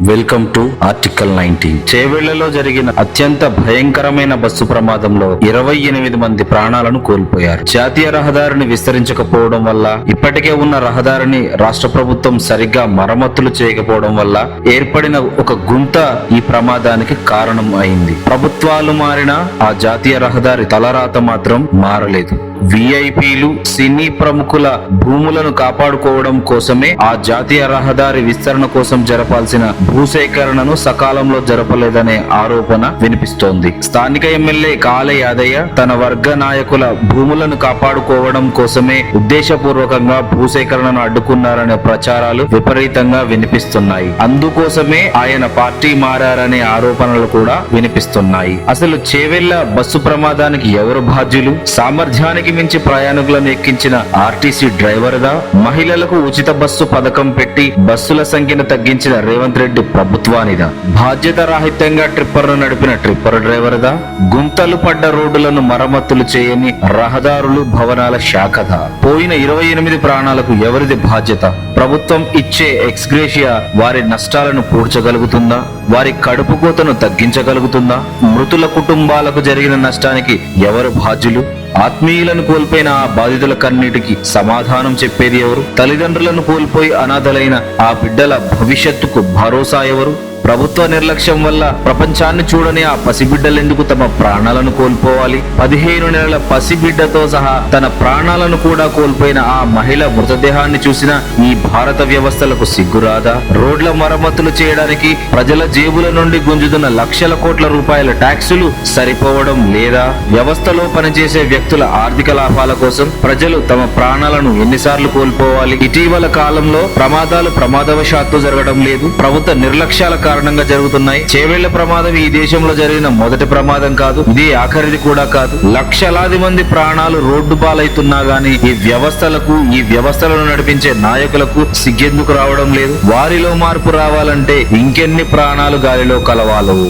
Welcome to article nineteen చేవెళ్ళలో జరిగిన అత్యంత భయంకరమైన బస్సు ప్రమాదంలో ఇరవై ఎనిమిది మంది ప్రాణాలను కోల్పోయారు. జాతీయ రహదారిని విస్తరించకపోవడం వల్ల ఇప్పటికే ఉన్న రహదారిని రాష్ట్ర ప్రభుత్వం సరిగ్గా మరమ్మతులు చేయకపోవడం వల్ల ఏర్పడిన ఒక గుంత ఈ ప్రమాదానికి కారణం అయింది. ప్రభుత్వాలు మారినా ఆ జాతీయ రహదారి తలరాత మాత్రం మారలేదు. విఐపీలు సినీ ప్రముఖుల భూములను కాపాడుకోవడం కోసమే ఆ జాతీయ రహదారి విస్తరణ కోసం జరపాల్సిన భూసేకరణను సకాలంలో జరపలేదనే ఆరోపణ వినిపిస్తోంది. స్థానిక ఎమ్మెల్యే కాళ యాదయ్య తన వర్గ నాయకుల భూములను కాపాడుకోవడం కోసమే ఉద్దేశపూర్వకంగా భూసేకరణను అడ్డుకున్నారనే ప్రచారాలు విపరీతంగా వినిపిస్తున్నాయి. అందుకోసమే ఆయన పార్టీ మారారనే ఆరోపణలు కూడా వినిపిస్తున్నాయి. అసలు చేవెళ్ళ బస్సు ప్రమాదానికి ఎవరు బాధ్యులు? సామర్థ్యానికి మించి ప్రయాణికులను ఎక్కించిన ఆర్టీసీ డ్రైవర్దా మహిళలకు ఉచిత బస్సు పథకం పెట్టి బస్సుల సంఖ్యను తగ్గించిన రేవంత్ రెడ్డి ప్రభుత్వానిదా. బాధ్యత రాహిత్యంగా ట్రిప్పర్ను నడిపిన ట్రిప్పర్ డ్రైవర్దా గుంతలు పడ్డ రోడ్డులను మరమ్మతులు చేయని రహదారులు భవనాల శాఖదా. పోయిన ఇరవై ఎనిమిది ప్రాణాలకు ఎవరిది బాధ్యత? ప్రభుత్వం ఇచ్చే ఎక్స్గ్రేషియా వారి నష్టాలను పూడ్చగలుగుతుందా? వారి కడుపు కోతను తగ్గించగలుగుతుందా? మృతుల కుటుంబాలకు జరిగిన నష్టానికి ఎవరు బాధ్యులు? ఆత్మీయులను కోల్పోయిన ఆ బాధితుల కన్నీటికి సమాధానం చెప్పేది ఎవరు? తల్లిదండ్రులను కోల్పోయి అనాథలైన ఆ బిడ్డల భవిష్యత్తుకు భరోసా ఎవరు? ప్రభుత్వ నిర్లక్ష్యం వల్ల ప్రపంచాన్ని చూడని ఆ పసిబిడ్డలెందుకు తమ ప్రాణాలను కోల్పోవాలి? పదిహేను నెలల పసిబిడ్డతో సహా తన ప్రాణాలను కూడా కోల్పోయిన ఆ మహిళ మృతదేహాన్ని చూసిన ఈ భారత వ్యవస్థలకు సిగ్గురాదా రోడ్ల మరమ్మతులు చేయడానికి ప్రజల జేబుల నుండి గుంజుతున్న లక్షల కోట్ల రూపాయల ట్యాక్సులు సరిపోవడం లేదా? వ్యవస్థలో పనిచేసే వ్యక్తుల ఆర్థిక లాభాల కోసం ప్రజలు తమ ప్రాణాలను ఎన్నిసార్లు కోల్పోవాలి? ఇటీవల కాలంలో ప్రమాదాలు ప్రమాదవశాత్తు జరగడం లేదు. ప్రభుత్వ నిర్లక్ష్యాల కారణంగా జరుగుతున్నాయి. చేవేళ్ళ ప్రమాదం ఈ దేశంలో జరిగిన మొదటి ప్రమాదం కాదు ఇది ఆఖరిది కూడా కాదు. లక్షలాది మంది ప్రాణాలు రోడ్డు పాలైతున్నా గానీ ఈ వ్యవస్థలకు ఈ వ్యవస్థలను నడిపించే నాయకులకు సిగ్గెందుకు రావడం లేదు? వారిలో మార్పు రావాలంటే ఇంకెన్ని ప్రాణాలు గాలిలో కలవాలవు